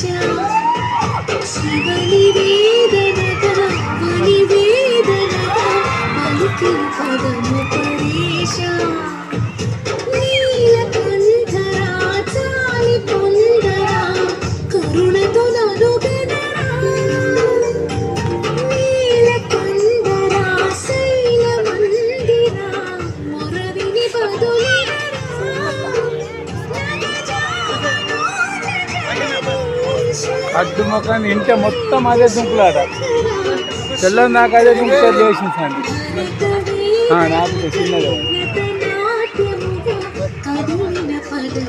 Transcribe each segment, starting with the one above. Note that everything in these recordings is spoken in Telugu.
想。అడ్డు మొక్కని ఇంటే మొత్తం అదే దుంకులాట. తెల్లని నాకు అదే దుంకుతారు చేసింది సండి ఆ, నాకు చిన్నది పలికిన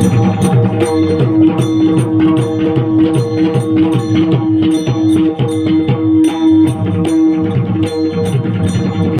Thank you.